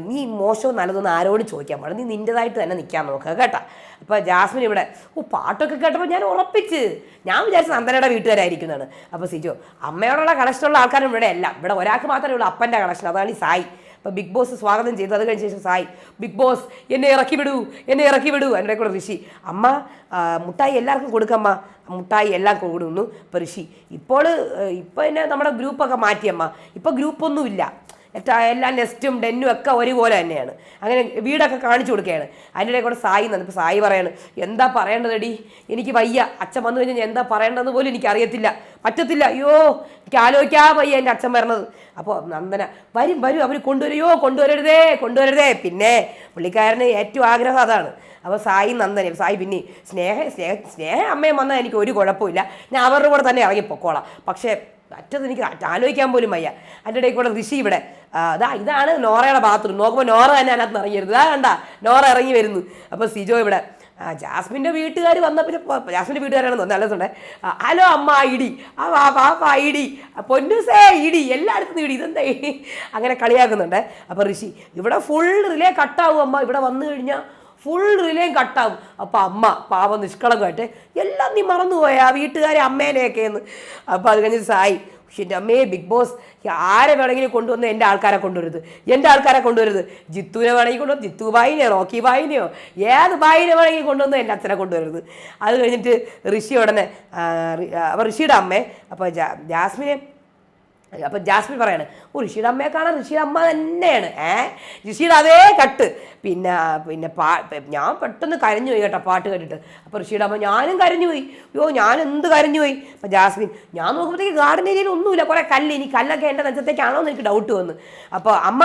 A: നീ മോശവും നല്ലതൊന്നും ആരോടും ചോദിക്കാൻ പാടില്ല. നീ നിന്റെതായിട്ട് തന്നെ നിൽക്കാൻ നോക്കുക കേട്ടോ. അപ്പോൾ ജാസ്മിൻ ഇവിടെ ഓ പാട്ടൊക്കെ കേട്ടപ്പോൾ ഞാൻ ഉറപ്പിച്ച്. ഞാൻ വിചാരിച്ചു നന്ദനയുടെ വീട്ടുകാരായിരിക്കുന്നതാണ്. അപ്പോൾ സിജോ അമ്മയോടുള്ള കണക്ഷനുള്ള ആൾക്കാരും ഇവിടെ അല്ല. ഇവിടെ ഒരാൾക്ക് മാത്രമേ ഉള്ളൂ അപ്പന്റെ കണക്ഷൻ അതാണ് ഈ സായി. അപ്പോൾ ബിഗ് ബോസ് സ്വാഗതം ചെയ്തു. അത് കഴിഞ്ഞ ശേഷം സായി ബിഗ് ബോസ് എന്നെ ഇറക്കി വിടൂ എന്നെ ഇറക്കി വിടൂ. എന്റെ കൂടെ ഋഷി അമ്മ മുട്ടായി എല്ലാവർക്കും കൊടുക്കമ്മ മുട്ടായി എല്ലാം കൊടുക്കുന്നു അപ്പോൾ ഋഷി ഇപ്പോൾ ഇപ്പോൾ എന്നെ നമ്മുടെ ഗ്രൂപ്പൊക്കെ മാറ്റിയമ്മ ഇപ്പോൾ ഗ്രൂപ്പൊന്നുമില്ല. എല്ലാ നെസ്റ്റും ഡെന്നും ഒക്കെ ഒരുപോലെ തന്നെയാണ്. അങ്ങനെ വീടൊക്കെ കാണിച്ചു കൊടുക്കുകയാണ്. അതിന്റെ ഇടയിൽ കൂടെ സായി എന്നാണ് ഇപ്പോൾ സായി പറയാണ് എന്താ പറയേണ്ടതെടി? എനിക്ക് വയ്യ. അച്ഛൻ വന്നു കഴിഞ്ഞാൽ എന്താ പറയേണ്ടതെന്ന് പോലും എനിക്ക് അറിയത്തില്ല. പറ്റത്തില്ല. അയ്യോ എനിക്ക് ആലോചിക്കാൻ വയ്യ എന്റെ അച്ഛൻ വരണത്. അപ്പോൾ നന്ദന വരും വരും. അവർ കൊണ്ടുവരുമോ കൊണ്ടുവരരുതേ കൊണ്ടുവരരുതേ. പിന്നെ പുള്ളിക്കാരന് ഏറ്റവും ആഗ്രഹം അതാണ്. അപ്പോൾ സായി നന്ദന സായി പിന്നെ സ്നേഹ സ്നേഹ സ്നേഹ അമ്മയും വന്നാൽ എനിക്ക് ഒരു കുഴപ്പമില്ല. ഞാൻ അവരുടെ കൂടെ തന്നെ ഇറങ്ങിപ്പോക്കോളാം പക്ഷേ മറ്റത് എനിക്ക് ആലോചിക്കാൻ പോലും വയ്യ. അതിന്റെ ഇടയിൽ കൂടെ ഋഷി ഇവിടെ. അതാ ഇതാണ് നോറയുടെ ബാത്റൂം നോക്കുമ്പോൾ നോറ തന്നെ അതിനകത്ത് ഇറങ്ങിയിരുന്നു ഇതാ കണ്ട നോറ ഇറങ്ങി വരുന്നു. അപ്പോൾ സിജോ ഇവിടെ ജാസ്മിന്റെ വീട്ടുകാർ വന്ന പിന്നെ ജാസ്മിന്റെ വീട്ടുകാരാണ് നല്ല രസമുണ്ട് ഹലോ അമ്മ ഇടി. ആ വാ പാപ്പ ഇടി. പൊന്നുസേ ഇടി. എല്ലായിടത്തും ഇടി. ഇതെന്താ അങ്ങനെ കളിയാക്കുന്നുണ്ട്. അപ്പോൾ ഋഷി ഇവിടെ ഫുൾ റിലേ കട്ടാവും അമ്മ. ഇവിടെ വന്നു കഴിഞ്ഞാൽ ഫുൾ റിലേം കട്ടാവും. അപ്പോൾ അമ്മ പാവം നിഷ്കളങ്കമായിട്ട് എല്ലാം നീ മറന്നുപോയ? ആ വീട്ടുകാരെ അമ്മേനെയൊക്കെ എന്ന് അപ്പോൾ അത് കഴിഞ്ഞ് സായി എന്റെ അമ്മയെ ബിഗ് ബോസ് ആരെ വേണമെങ്കിലും കൊണ്ടുവന്ന് എന്റെ ആൾക്കാരെ കൊണ്ടുവരുത് എന്റെ ആൾക്കാരെ കൊണ്ടുവരുത് ജിത്തുവിനെ വേണമെങ്കിൽ കൊണ്ടുവന്ന് ജിത്തു ബായിനെയോ റോക്കി ബായിനെയോ ഏത് ബായിനെ വേണമെങ്കിൽ കൊണ്ടുവന്ന് എന്റെ അച്ഛനെ കൊണ്ടുവരുത് അത് കഴിഞ്ഞിട്ട് ഋഷി ഉടനെ അപ്പോൾ ഋഷിയുടെ അമ്മേ അപ്പോൾ ജാസ്മിനെ അപ്പം ജാസ്മിൻ പറയാണ് ഋഷിയുടെ അമ്മയെ കാണാൻ ഋഷിയുടെ അമ്മ തന്നെയാണ്. ഏ? ഋഷിയുടെ അതേ കട്ട്. പിന്നെ പിന്നെ പാ ഞാൻ പെട്ടെന്ന് കരഞ്ഞു പോയി കേട്ടോ പാട്ട് കേട്ടിട്ട്. അപ്പോൾ ഋഷിയുടെ അമ്മ ഞാനും കരഞ്ഞു പോയി. അയ്യോ ഞാൻ എന്ത് കരഞ്ഞു പോയി? അപ്പം ജാസ്മിൻ ഞാൻ നോക്കുമ്പോഴത്തേക്ക് ഗാർഡൻ ഏരിയയിൽ ഒന്നുമില്ല. കുറേ കല്ല് ഇനി കല്ലൊക്കെ എന്റെ നെഞ്ചത്തേക്കാണോ എന്ന് എനിക്ക് ഡൗട്ട് വന്നു. അപ്പോൾ അമ്മ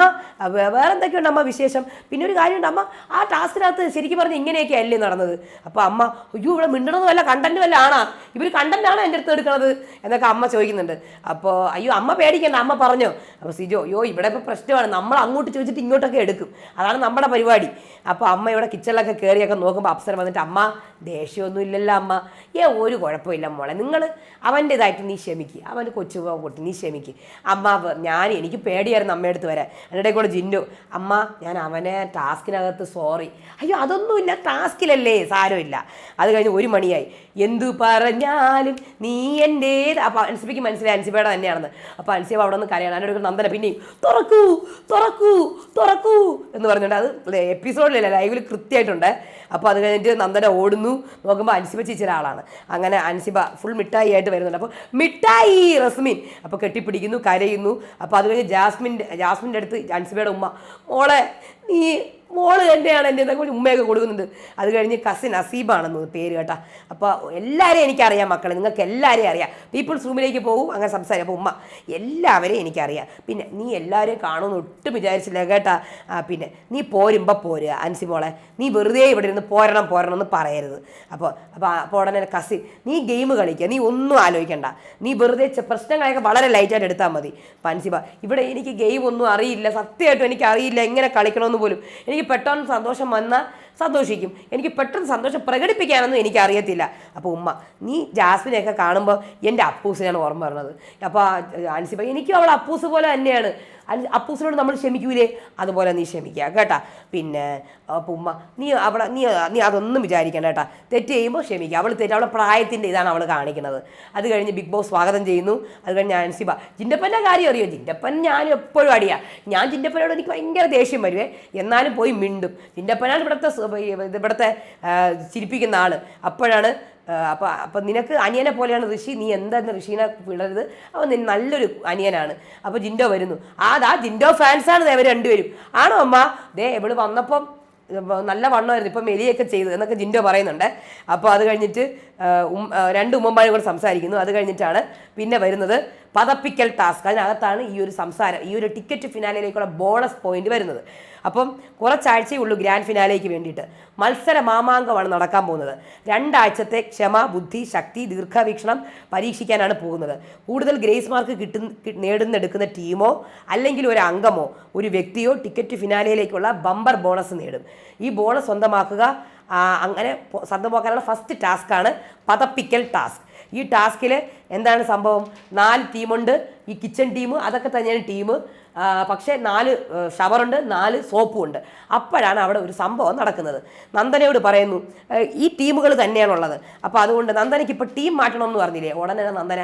A: വേറെ എന്തൊക്കെയുണ്ട് അമ്മ വിശേഷം? പിന്നെ ഒരു കാര്യമുണ്ട് അമ്മ ആ ടാസ്കിനകത്ത് ശരിക്കും പറഞ്ഞ് ഇങ്ങനെയൊക്കെ അല്ലേ നടന്നത്? അപ്പോൾ അമ്മ അയ്യോ ഇവിടെ മിണ്ടണതും വല്ല കണ്ടന്റ് വല്ല ആണാ? ഇവർ കണ്ടന്റാണോ എന്റെ അടുത്ത് എടുക്കണത്? എന്നൊക്കെ അമ്മ ചോദിക്കുന്നുണ്ട്. അപ്പോൾ അയ്യോ അമ്മ പേടിക്കണ്ട. അമ്മ പറഞ്ഞോ അപ്പോൾ സിജോ അയ്യോ ഇവിടെ ഇപ്പോൾ പ്രശ്നമാണ്. നമ്മൾ അങ്ങോട്ട് ചോദിച്ചിട്ട് ഇങ്ങോട്ടൊക്കെ എടുക്കും. അതാണ് നമ്മുടെ പരിപാടി. അപ്പോൾ അമ്മ ഇവിടെ കിച്ചണിലൊക്കെ കയറിയൊക്കെ നോക്കുമ്പോൾ അപ്സരം വന്നിട്ട് അമ്മ ദേഷ്യമൊന്നും ഇല്ലല്ലോ അമ്മ. ഏ ഒരു കുഴപ്പമില്ല മോളെ. നിങ്ങൾ അവന്റേതായിട്ട് നീ ക്ഷമിക്കുക അവന്റെ കൊച്ചു കുട്ടി നീ ക്ഷമിക്കുക അമ്മ ഞാൻ എനിക്ക് പേടിയായിരുന്നു അമ്മയടുത്ത് വരാൻ. എന്റെ കൂടെ ജിന്നു അമ്മ ഞാൻ അവനെ ടാസ്കിനകത്ത് സോറി. അയ്യോ അതൊന്നുമില്ല. ടാസ്കിലല്ലേ സാരമില്ല. അത് കഴിഞ്ഞ് ഒരു മണിയായി. എന്തു പറഞ്ഞാലും നീ എന്റെ അപ്പോൾ അൻസിപ്പിക്ക് മനസ്സിലായി. അൻസിബയുടെ തന്നെയാണെന്ന്. അപ്പോൾ അൻസിബ അവിടെ നിന്ന് കരയാണ്. അതിനോട് നന്ദന പിന്നെയും തുറക്കൂ തുറക്കൂ തുറക്കൂ എന്ന് പറഞ്ഞുകൊണ്ട് അത് എപ്പിസോഡിലല്ല ലൈവിൽ കൃത്യമായിട്ടുണ്ട്. അപ്പോൾ അത് കഴിഞ്ഞിട്ട് നന്ദന ഓടുന്നു. നോക്കുമ്പോൾ അൻസിബ ചേച്ചി ആളാണ് അങ്ങനെ അൻസിബ ഫുൾ മിഠായി ആയിട്ട് വരുന്നുണ്ട്. അപ്പോൾ മിഠായി റസ്മിൻ. അപ്പോൾ കെട്ടിപ്പിടിക്കുന്നു കരയുന്നു. അപ്പോൾ അത് കഴിഞ്ഞ് ജാസ്മിന്റെ ജാസ്മിന്റെ അടുത്ത് അൻസിബയുടെ ഉമ്മ മോളെ നീ മോൾ തന്നെയാണ് എന്റെ ഇതൊക്കെ ഉമ്മയൊക്കെ കൊടുക്കുന്നുണ്ട് അത് കഴിഞ്ഞ് കസിൻ അസീബാണെന്ന് പേര് കേട്ടാ. അപ്പോൾ എല്ലാവരെയും എനിക്കറിയാം മക്കളെ നിങ്ങൾക്ക് എല്ലാവരെയും അറിയാം. പീപ്പിൾസ് റൂമിലേക്ക് പോകും അങ്ങനെ സംസാരിക്കും. അപ്പോൾ ഉമ്മ എല്ലാവരെയും എനിക്കറിയാം. പിന്നെ നീ എല്ലാവരെയും കാണുമെന്ന് ഒട്ടും വിചാരിച്ചില്ല കേട്ടാ. പിന്നെ നീ പോരുമ്പോൾ പോരുക അൻസി മോളെ. നീ വെറുതെ ഇവിടെ ഇരുന്ന് പോരണം പോരണം എന്ന് പറയരുത്. അപ്പോൾ അപ്പോൾ അപ്പോൾ ഉടനെ കസിൻ നീ ഗെയിം കളിക്കുക നീ ഒന്നും ആലോചിക്കണ്ട. നീ വെറുതെ പ്രശ്നങ്ങളൊക്കെ വളരെ ലൈറ്റായിട്ട് എടുത്താൽ മതി. അൻസിബ ഇവിടെ എനിക്ക് ഗെയിം ഒന്നും അറിയില്ല. സത്യമായിട്ടും എനിക്ക് അറിയില്ല എങ്ങനെ കളിക്കണമെന്ന് പോലും. എനിക്ക് പെട്ടെന്ന് സന്തോഷം വന്നാൽ സന്തോഷിക്കും. എനിക്ക് പെട്ടെന്ന് സന്തോഷം പ്രകടിപ്പിക്കാനൊന്നും എനിക്ക് അറിയത്തില്ല അപ്പോൾ ഉമ്മ നീ ജാസ്മിനെയൊക്കെ കാണുമ്പോൾ എന്റെ അപ്പൂസിനാണ് ഓർമ്മ വരുന്നത്. അപ്പോൾ അൻസിബ എനിക്കും അവൾ അപ്പൂസ് പോലെ തന്നെയാണ്. അൻ- അപ്പൂസിനോട് നമ്മൾ ക്ഷമിക്കൂലേ? അതുപോലെ നീ ക്ഷമിക്കുക കേട്ടാ? പിന്നെ പുമ്മ നീ അവളെ നീ നീ അതൊന്നും വിചാരിക്കണ്ട കേട്ടാ? തെറ്റ് ചെയ്യുമ്പോൾ ക്ഷമിക്കുക അവൾ തെറ്റ് അവളെ പ്രായത്തിന്റെ ഇതാണ് അവൾ കാണിക്കുന്നത്. അത് കഴിഞ്ഞ് ബിഗ് ബോസ് സ്വാഗതം ചെയ്യുന്നു. അത് കഴിഞ്ഞ് ആൻസിബ ജിന്റപ്പന്റെ കാര്യം അറിയോ? ജിന്റപ്പൻ ഞാൻ എപ്പോഴും അടിയാ. ഞാൻ ജിന്റപ്പനോട് എനിക്ക് ഭയങ്കര ദേഷ്യം വരുവേ. എന്നാലും പോയി മിണ്ടും. ജിന്റപ്പനാണ് ഇവിടുത്തെ ഇവിടുത്തെ ചിരിപ്പിക്കുന്ന ആൾ അപ്പോഴാണ് അപ്പോൾ അപ്പോൾ നിനക്ക് അനിയനെ പോലെയാണ് ഋഷി. നീ എന്തായിരുന്നു ഋഷീനെ വിടരുത് അപ്പൊ നീ നല്ലൊരു അനിയനാണ്. അപ്പോൾ ജിൻഡോ വരുന്നു. ആ ദാ ജിൻഡോ ഫാൻസാണ് ഇവർ രണ്ടുപേരും. ആണോ അമ്മ? ദേ ഇവൾ വന്നപ്പം നല്ല വണ്ണമായിരുന്നു. ഇപ്പം മെലിയൊക്കെ ചെയ്തു എന്നൊക്കെ ജിൻഡോ പറയുന്നുണ്ട്. അപ്പോൾ അത് കഴിഞ്ഞിട്ട് രണ്ട് ഉമ്മമാരും കൂടെ സംസാരിക്കുന്നു. അത് കഴിഞ്ഞിട്ടാണ് പിന്നെ വരുന്നത്. പതപ്പിക്കൽ ടാസ്ക്. അതിനകത്താണ് ഈ ഒരു സംസാരം ഈ ഒരു ടിക്കറ്റ് ഫിനാലയിലേക്കുള്ള ബോണസ് പോയിന്റ് വരുന്നത്. അപ്പം കുറച്ചാഴ്ചയേ ഉള്ളൂ ഗ്രാൻഡ് ഫിനാലേക്ക് വേണ്ടിയിട്ട്. മത്സര മാമാങ്കമാണ് നടക്കാൻ പോകുന്നത്. രണ്ടാഴ്ചത്തെ ക്ഷമ ബുദ്ധി ശക്തി ദീർഘവീക്ഷണം പരീക്ഷിക്കാനാണ് പോകുന്നത്. കൂടുതൽ ഗ്രേസ് മാർക്ക് കിട്ടുന്ന നേടുന്നെടുക്കുന്ന ടീമോ അല്ലെങ്കിൽ ഒരു അംഗമോ ഒരു വ്യക്തിയോ ടിക്കറ്റ് ഫിനാലയിലേക്കുള്ള ബമ്പർ ബോണസ് നേടും. ഈ ബോണസ് സ്വന്തമാക്കുക അങ്ങനെ സ്വന്തമാക്കാനുള്ള ഫസ്റ്റ് ടാസ്ക്കാണ് പതപ്പിക്കൽ ടാസ്ക്. ഈ ടാസ്കിൽ എന്താണ് സംഭവം? നാല് ടീമുണ്ട്. ഈ കിച്ചൺ ടീം അതൊക്കെ തന്നെയാണ് ടീം. പക്ഷേ നാല് ഷവറുണ്ട് നാല് സോപ്പും ഉണ്ട് അപ്പോഴാണ് അവിടെ ഒരു സംഭവം നടക്കുന്നത്. നന്ദനയോട് പറയുന്നു ഈ ടീമുകൾ തന്നെയാണുള്ളത് അപ്പോൾ അതുകൊണ്ട് നന്ദനയ്ക്ക് ഇപ്പോൾ ടീം മാറ്റണം എന്ന് പറഞ്ഞില്ലേ? ഉടനെ നന്ദന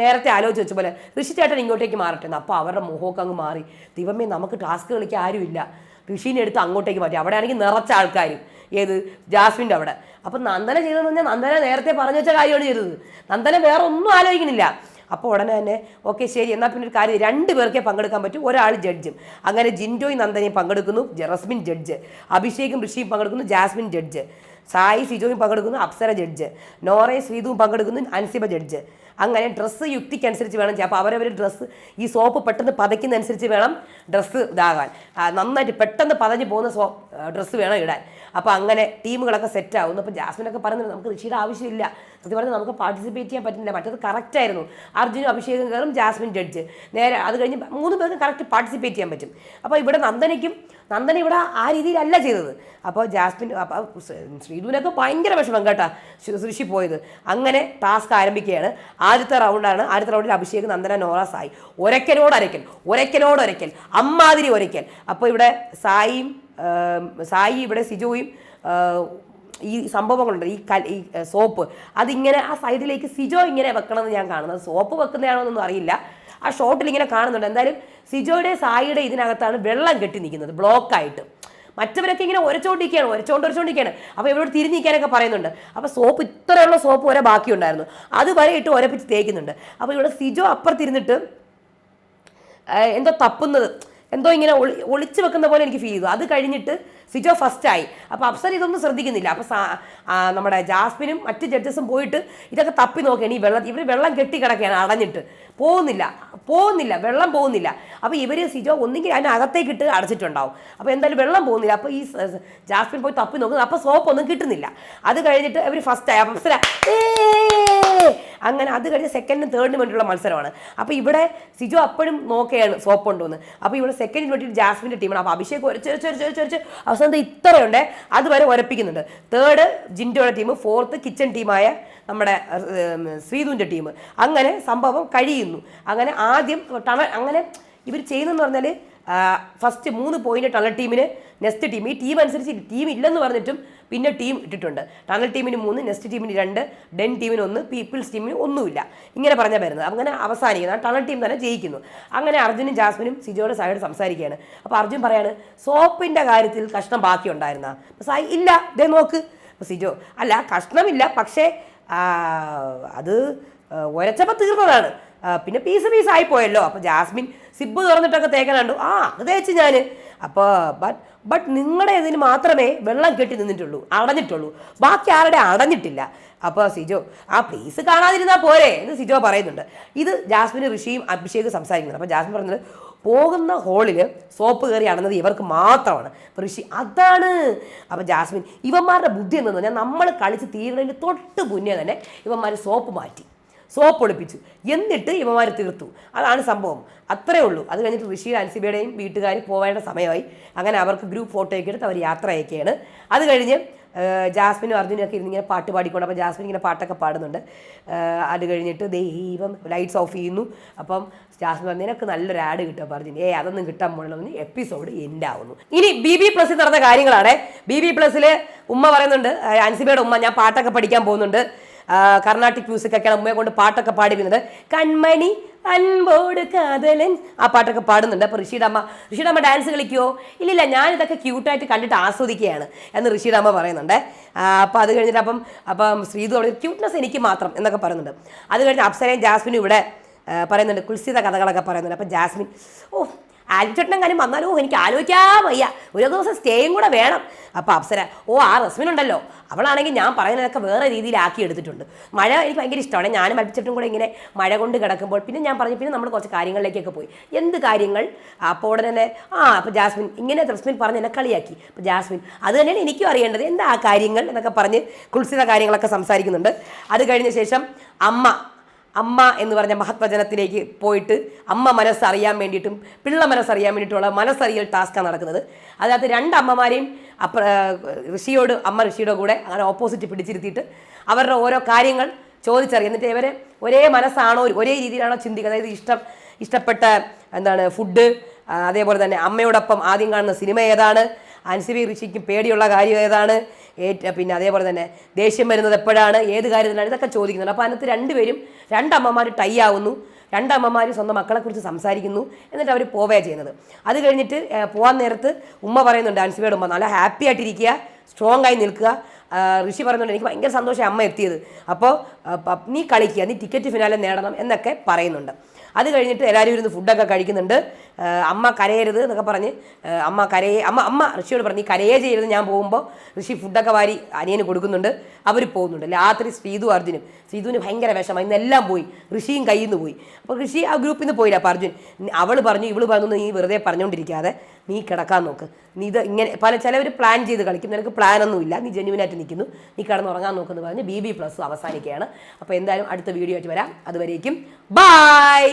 A: നേരത്തെ ആലോചിച്ച് വെച്ച പോലെ ചേട്ടൻ ഇങ്ങോട്ടേക്ക് മാറട്ടെ അപ്പോൾ അവരുടെ മുഖമൊക്കെ അങ്ങ് മാറി. ദിവമേ നമുക്ക് ടാസ്ക് കളിക്കാൻ ആരുമില്ല. ഋഷീനെ എടുത്ത് അങ്ങോട്ടേക്ക് മാറ്റി. അവിടെ ആണെങ്കിൽ നിറച്ച ആൾക്കാരും. ഏത്? ജാസ്മിന്റെ അവിടെ. അപ്പം നന്ദന ചെയ്തതെന്ന് പറഞ്ഞാൽ നന്ദന നേരത്തെ പറഞ്ഞു വെച്ച കാര്യമാണ് ചെയ്തത്. നന്ദന വേറെ ഒന്നും ആലോചിക്കുന്നില്ല. അപ്പോൾ ഉടനെ തന്നെ ഓക്കെ ശരി എന്നാൽ പിന്നെ ഒരു കാര്യം രണ്ട് പേർക്കേ പങ്കെടുക്കാൻ പറ്റും. ഒരാൾ ജഡ്ജും. അങ്ങനെ ജിൻഡോയും നന്ദനയും പങ്കെടുക്കുന്നു ജറസ്മിൻ ജഡ്ജ്. അഭിഷേകും ഋഷിയും പങ്കെടുക്കുന്നു ജാസ്മിൻ ജഡ്ജ്. സായി സിജോയും പങ്കെടുക്കുന്നു അപ്സര ജഡ്ജ്. നോറയും ശ്രീതുവും പങ്കെടുക്കുന്നു അൻസിബ ജഡ്ജ്. അങ്ങനെ ഡ്രസ്സ് യുക്തിക്കനുസരിച്ച് വേണം അപ്പോൾ അവരവർ ഡ്രസ്സ് ഈ സോപ്പ് പെട്ടെന്ന് പതയ്ക്കുന്നതനുസരിച്ച് വേണം ഡ്രസ്സ് ഇതാകാൻ. നന്നായിട്ട് പെട്ടെന്ന് പതഞ്ഞ് പോകുന്ന സോ ഡ്രസ്സ് വേണം ഇടാൻ. അപ്പോൾ അങ്ങനെ ടീമുകളൊക്കെ സെറ്റ് ആവുന്നു. അപ്പോൾ ജാസ്മിനൊക്കെ പറയുന്നത് നമുക്ക് ഋഷിയുടെ ആവശ്യമില്ല. സത്യം പറഞ്ഞാൽ നമുക്ക് പാർട്ടിസിപ്പേറ്റ് ചെയ്യാൻ പറ്റുന്നില്ല. മറ്റത് കറക്റ്റ് ആയിരുന്നു. അർജുനും അഭിഷേകും കയറും ജാസ്മിൻ ജഡ്ജ് നേരെ അത് കഴിഞ്ഞ് മൂന്ന് പേർക്ക് കറക്റ്റ് പാർട്ടിസിപ്പേറ്റ് ചെയ്യാൻ പറ്റും. അപ്പോൾ ഇവിടെ നന്ദനയ്ക്കും നന്ദന ഇവിടെ ആ രീതിയിലല്ല ചെയ്തത്. അപ്പോൾ ജാസ്മിൻ ശ്രീധുവിനൊക്കെ ഭയങ്കര വിഷമം കേട്ടാ ഋഷി പോയത്. അങ്ങനെ ടാസ്ക് ആരംഭിക്കുകയാണ്. ആദ്യത്തെ റൗണ്ടാണ് ആദ്യത്തെ റൗണ്ടിൽ അഭിഷേക് നന്ദന നോറ സായി. അരയ്ക്കൽ ഒരക്കനോട് ഒരയ്ക്കൽ അമ്മാതിരി ഒരയ്ക്കൽ. അപ്പോൾ ഇവിടെ സായിയും സായി ഇവിടെ സിജോയും ഈ സംഭവങ്ങളുണ്ട്. ഈ കൽ ഈ സോപ്പ്. അതിങ്ങനെ ആ സൈഡിലേക്ക് സിജോ ഇങ്ങനെ വെക്കണമെന്ന് ഞാൻ കാണുന്നത് സോപ്പ് വെക്കുന്നതാണോ എന്നൊന്നും അറിയില്ല. ആ ഷോട്ടിൽ ഇങ്ങനെ കാണുന്നുണ്ട്. എന്തായാലും സിജോയുടെ സായിയുടെ ഇതിനകത്താണ് വെള്ളം കെട്ടി നിൽക്കുന്നത്. ബ്ലോക്കായിട്ട്. മറ്റവരൊക്കെ ഇങ്ങനെ ഒരച്ചോണ്ടിരിക്കുകയാണ്. ഒരച്ചോണ്ട് ഒരച്ചോണ്ടിരിക്കുകയാണ്. അപ്പോൾ ഇവരോട് തിരിഞ്ഞിരിക്കാനൊക്കെ പറയുന്നുണ്ട്. അപ്പോൾ സോപ്പ് ഇത്രയുള്ള സോപ്പ് വരെ ബാക്കിയുണ്ടായിരുന്നു. അത് വരെ ഇട്ട് ഒരപ്പിച്ച് തേക്കുന്നുണ്ട്. അപ്പോൾ ഇവിടെ സിജോ അപ്പുറത്തിരുന്നിട്ട് എന്തോ തപ്പുന്നത്. എന്തോ ഇങ്ങനെ ഒളി ഒളിച്ചു വെക്കുന്ന പോലെ എനിക്ക് ഫീൽ ചെയ്തു. അത് കഴിഞ്ഞിട്ട് സിജോ ഫസ്റ്റ് ആയി. അപ്പോൾ അഫ്സർ ഇതൊന്നും ശ്രദ്ധിക്കുന്നില്ല. അപ്പോൾ നമ്മുടെ ജാസ്മിനും മറ്റ് ജഡ്ജസും പോയിട്ട് ഇതൊക്കെ തപ്പി നോക്കിയാണ് ഈ വെള്ളം ഇവർ വെള്ളം കെട്ടി കിടക്കുകയാണ് അടഞ്ഞിട്ട്. പോകുന്നില്ല പോകുന്നില്ല വെള്ളം പോകുന്നില്ല. അപ്പോൾ ഇവർ സിജോ ഒന്നെങ്കിൽ അതിനകത്തേക്ക് ഇട്ട് അടച്ചിട്ടുണ്ടാവും. അപ്പോൾ എന്തായാലും വെള്ളം പോകുന്നില്ല. അപ്പോൾ ഈ ജാസ്മിൻ പോയി തപ്പി നോക്കുന്നു. അപ്പോൾ സോപ്പ് ഒന്നും കിട്ടുന്നില്ല. അത് കഴിഞ്ഞിട്ട് ഇവർ ഫസ്റ്റ് ആയി. അഫ്സര ഏ! അങ്ങനെ അത് കഴിഞ്ഞ് സെക്കൻഡിനും തേർഡിനും വേണ്ടിയുള്ള മത്സരമാണ്. അപ്പോൾ ഇവിടെ സിജു അപ്പോഴും നോക്കുകയാണ് സോപ്പ് കൊണ്ടുവന്ന് അപ്പോൾ ഇവിടെ സെക്കൻഡിന് വേണ്ടി ജാസ്മിന്റെ ടീമാണ് അപ്പോൾ അഭിഷേക് ഒരച്ചൊരച്ചൊരച്ചൊരച്ച് അവസാനത്തെ ഇത്രയുണ്ട്. അതുവരെ ഉരപ്പിക്കുന്നുണ്ട്. തേർഡ് ജിൻഡോയുടെ ടീം ഫോർത്ത് കിച്ചൺ ടീമായ നമ്മുടെ ശ്രീതുവിന്റെ ടീം അങ്ങനെ സംഭവം കഴിയുന്നു. അങ്ങനെ ആദ്യം അങ്ങനെ ഇവർ ചെയ്യുന്നതെന്ന് പറഞ്ഞാൽ ഫസ്റ്റ് മൂന്ന് പോയിന്റ് ടണൽ ടീമിന് നെസ്റ്റ് ടീം ഈ ടീം അനുസരിച്ച് ടീം ഇല്ലെന്ന് പറഞ്ഞിട്ടും പിന്നെ ടീം ഇട്ടിട്ടുണ്ട്. ടണൽ ടീമിന് മൂന്ന് നെസ്റ്റ് ടീമിന് രണ്ട് ഡെൻ ടീമിന് ഒന്ന് പീപ്പിൾസ് ടീമിന് ഒന്നുമില്ല. ഇങ്ങനെ പറഞ്ഞാൽ വരുന്നത്. അങ്ങനെ അവസാനിക്കുന്നത് ആ ടണൽ ടീം തന്നെ ജയിക്കുന്നു. അങ്ങനെ അർജുനും ജാസ്മിനും സിജോയുടെ സൈഡ് സംസാരിക്കുകയാണ്. അപ്പോൾ അർജുൻ പറയാണ് സോപ്പിന്റെ കാര്യത്തിൽ കഷ്ണം ബാക്കി ഉണ്ടായിരുന്ന? സായി ഇല്ല. ദേ നോക്ക്. സിജോ അല്ല കഷ്ണമില്ല. പക്ഷേ അത് ഒരച്ചപ്പോൾ തീർന്നതാണ്. പിന്നെ പീസ് പീസ് ആയിപ്പോയല്ലോ അപ്പോൾ ജാസ്മിൻ സിബ് തുറന്നിട്ടൊക്കെ തേക്കാൻ കണ്ടു ആ അത് തേച്ച് ഞാൻ അപ്പോൾ ബട്ട് ബട്ട് നിങ്ങളുടെ ഇതിന് മാത്രമേ വെള്ളം കെട്ടി നിന്നിട്ടുള്ളൂ അടഞ്ഞിട്ടുള്ളൂ. ബാക്കി ആരുടെ അടഞ്ഞിട്ടില്ല? അപ്പോൾ സിജോ ആ പ്ലീസ് കാണാതിരുന്നാൽ പോരെ എന്ന് സിജോ പറയുന്നുണ്ട്. ഇത് ജാസ്മിന് ഋഷിയും അഭിഷേക് സംസാരിക്കുന്നത് അപ്പോൾ ജാസ്മിൻ പറഞ്ഞത് പോകുന്ന ഹോളിൽ സോപ്പ് കയറി അടന്നത് ഇവർക്ക് മാത്രമാണ്. അപ്പോൾ ഋഷി അതാണ്. അപ്പോൾ ജാസ്മിൻ ഇവന്മാരുടെ ബുദ്ധി എന്തെന്ന് പറഞ്ഞാൽ നമ്മൾ കളിച്ച് തീരുന്നതിന് തൊട്ട് മുന്നേ തന്നെ ഇവന്മാർ സോപ്പ് മാറ്റി. സോപ്പ് ഒളിപ്പിച്ചു. എന്നിട്ട് ഇവന്മാർ തീർത്തു. അതാണ് സംഭവം. അത്രേ ഉള്ളൂ. അത് കഴിഞ്ഞിട്ട് ഋഷി അൻസിബയുടെയും വീട്ടുകാർ പോവേണ്ട സമയമായി. അങ്ങനെ അവർക്ക് ഗ്രൂപ്പ് ഫോട്ടോ ഒക്കെ എടുത്ത് അവർ യാത്ര അയക്കുകയാണ്. അത് കഴിഞ്ഞ് ജാസ്മിനും അർജുനും ഒക്കെ ഇരുന്നിങ്ങനെ പാട്ട് പാടിക്കൊണ്ട് അപ്പോൾ ജാസ്മിൻ ഇങ്ങനെ പാട്ടൊക്കെ പാടുന്നുണ്ട്. അത് കഴിഞ്ഞിട്ട് ദൈവം ലൈറ്റ്സ് ഓഫ് ചെയ്യുന്നു. അപ്പം ജാസ്മിൻ നിനക്ക് നല്ലൊരു ആഡ് കിട്ടും അപ്പോൾ അർജുൻ. ഏ അതൊന്നും കിട്ടാൻ പോകണമെന്ന് എപ്പിസോഡ് എൻഡ് ആവുന്നു. ഇനി ബി ബി പ്ലസിൽ നടന്ന കാര്യങ്ങളാണ്. ബി ബി പ്ലസ്സിൽ ഉമ്മ പറയുന്നുണ്ട് അൻസിബയുടെ ഉമ്മ ഞാൻ പാട്ടൊക്കെ പഠിക്കാൻ പോകുന്നുണ്ട്. കർണാട്ടിക് മ്യൂസിക് ഒക്കെയാണ് ഉമ്മയെ കൊണ്ട് പാട്ടൊക്കെ പാടിപ്പിക്കുന്നത് കൺമണി അൻപോട് കാതലൻ. ആ പാട്ടൊക്കെ പാടുന്നുണ്ട്. അപ്പോൾ ഋഷിയുടെ ഋഷിയുടെ ഡാൻസ് കളിക്കുമോ ഇല്ലില്ല ഞാൻ ഇതൊക്കെ ക്യൂട്ടായിട്ട് കണ്ടിട്ട് ആസ്വദിക്കുകയാണ് എന്ന് ഋഷിയുടെ പറയുന്നുണ്ട്. അപ്പോൾ അത് കഴിഞ്ഞിട്ട് അപ്പം അപ്പം ശ്രീതു അവിടെ ക്യൂട്ട്നെസ് എനിക്ക് മാത്രം എന്നൊക്കെ പറയുന്നുണ്ട്. അത് കഴിഞ്ഞ് അപ്സരയും ജാസ്മിനും ഇവിടെ പറയുന്നുണ്ട്. കുൽസിത കഥകളൊക്കെ പറയുന്നുണ്ട്. അപ്പം ജാസ്മിൻ ഓ ആലിച്ചേട്ടനും കാര്യം വന്നാലോ എനിക്ക് ആലോചിക്കാൻ വയ്യ. ഒരു ദിവസം സ്റ്റേയും കൂടെ വേണം. അപ്പോൾ അപ്സര ഓ ആ റസ്മിൻ ഉണ്ടല്ലോ അവളാണെങ്കിൽ ഞാൻ പറയുന്നതൊക്കെ വേറെ രീതിയിലാക്കി എടുത്തിട്ടുണ്ട്. മഴ എനിക്ക് ഭയങ്കര ഇഷ്ടമാണ്. ഞാനും അൽപ്പിച്ചിട്ടും കൂടെ ഇങ്ങനെ മഴ കൊണ്ട് കിടക്കുമ്പോൾ പിന്നെ ഞാൻ പറഞ്ഞു പിന്നെ നമ്മൾ കുറച്ച് കാര്യങ്ങളിലേക്കൊക്കെ പോയി. എന്ത് കാര്യങ്ങൾ? അപ്പോൾ ഉടനെ ആ അപ്പോൾ ജാസ്മിൻ ഇങ്ങനെ റസ്മിൻ പറഞ്ഞ് എന്നെ കളിയാക്കി. അപ്പോൾ ജാസ്മിൻ അത് തന്നെയാണ് എനിക്കും അറിയേണ്ടത്. എന്താ ആ കാര്യങ്ങൾ എന്നൊക്കെ പറഞ്ഞ് കുൽസിത കാര്യങ്ങളൊക്കെ സംസാരിക്കുന്നുണ്ട്. അത് കഴിഞ്ഞ ശേഷം അമ്മ അമ്മ എന്ന് പറഞ്ഞ മഹത്വജനത്തിലേക്ക് പോയിട്ട് അമ്മ മനസ്സറിയാൻ വേണ്ടിയിട്ടും പിള്ള മനസ്സറിയാൻ വേണ്ടിയിട്ടുള്ള മനസ്സറിയൽ ടാസ്ക്കാണ് നടക്കുന്നത്. അതിനകത്ത് രണ്ട് അമ്മമാരെയും അപ്പ ഋഷിയോട് അമ്മ ഋഷിയുടെ കൂടെ അങ്ങനെ ഓപ്പോസിറ്റ് പിടിച്ചിരുത്തിയിട്ട് അവരുടെ ഓരോ കാര്യങ്ങൾ ചോദിച്ചറിയാം. എന്നിട്ട് ഇവരെ ഒരേ മനസ്സാണോ ഒരേ രീതിയിലാണോ ചിന്തിക്കുന്നത് അതായത് ഇഷ്ടം ഇഷ്ടപ്പെട്ട എന്താണ് ഫുഡ് അതേപോലെ തന്നെ അമ്മയോടൊപ്പം ആദ്യം കാണുന്ന സിനിമ ഏതാണ് അൻസിബി ഋഷിക്കും പേടിയുള്ള കാര്യം ഏതാണ് ഏറ്റ പിന്നെ അതേപോലെ തന്നെ ദേഷ്യം വരുന്നത് എപ്പോഴാണ്? ഏത് കാര്യത്തിലാണ്? ഇതൊക്കെ ചോദിക്കുന്നുണ്ട്. അപ്പോൾ അതിനകത്ത് രണ്ടുപേരും രണ്ടമ്മമാർ ടൈ ആവുന്നു. രണ്ടമ്മമാർ സ്വന്തം മക്കളെക്കുറിച്ച് സംസാരിക്കുന്നു. എന്നിട്ട് അവർ പോവുകയാണ് ചെയ്യുന്നത്. അത് കഴിഞ്ഞിട്ട് പോകാൻ നേരത്ത് ഉമ്മ പറയുന്നുണ്ട് അൻസിബയുടെ ഉമ്മ നല്ല ഹാപ്പി ആയിട്ടിരിക്കുക സ്ട്രോങ് ആയി നിൽക്കുക. ഋഷി പറയുന്നുണ്ട് എനിക്ക് ഭയങ്കര സന്തോഷം അമ്മ എത്തിയത്. അപ്പോൾ നീ കളിക്കുക നീ ടിക്കറ്റ് ഫിനാലെ നേടണം എന്നൊക്കെ പറയുന്നുണ്ട്. അത് കഴിഞ്ഞിട്ട് എല്ലാവരും ഇരുന്ന് ഫുഡൊക്കെ കഴിക്കുന്നുണ്ട്. അമ്മ കരയരുത് എന്നൊക്കെ പറഞ്ഞ് അമ്മ കരയെ അമ്മ അമ്മ ഋഷിയോട് പറഞ്ഞ് കരയേ ചെയ്യരുത്. ഞാൻ പോകുമ്പോൾ ഋഷി ഫുഡൊക്കെ വാരി അനിയന് കൊടുക്കുന്നുണ്ട്. അവർ പോകുന്നുണ്ട്. രാത്രി ശ്രീതു അർജുനും ശ്രീതുവിന് ഭയങ്കര വിഷമം. ഇന്നെല്ലാം പോയി. ഋഷിയും കയ്യിൽ നിന്ന് പോയി. അപ്പോൾ ഋഷി ആ ഗ്രൂപ്പിൽ നിന്ന് പോയില്ല. അപ്പോൾ അർജുൻ അവൾ പറഞ്ഞു ഇവൾ പറഞ്ഞു നീ വെറുതെ പറഞ്ഞുകൊണ്ടിരിക്കാതെ നീ കിടക്കാൻ നോക്ക്. നീ ഇത് ഇങ്ങനെ പല ചിലവർ പ്ലാൻ ചെയ്ത് കളിക്കും. നിനക്ക് പ്ലാനൊന്നുമില്ല നീ ജെന്യുവനായിട്ട് നിൽക്കുന്നു. നീ കിടന്നുറങ്ങാൻ നോക്കുന്നു പറഞ്ഞ് ബി ബി പ്ലസ് അവസാനിക്കുകയാണ്. അപ്പോൾ എന്തായാലും അടുത്ത വീഡിയോ ആയിട്ട് വരാം. അതുവരേക്കും ബായ്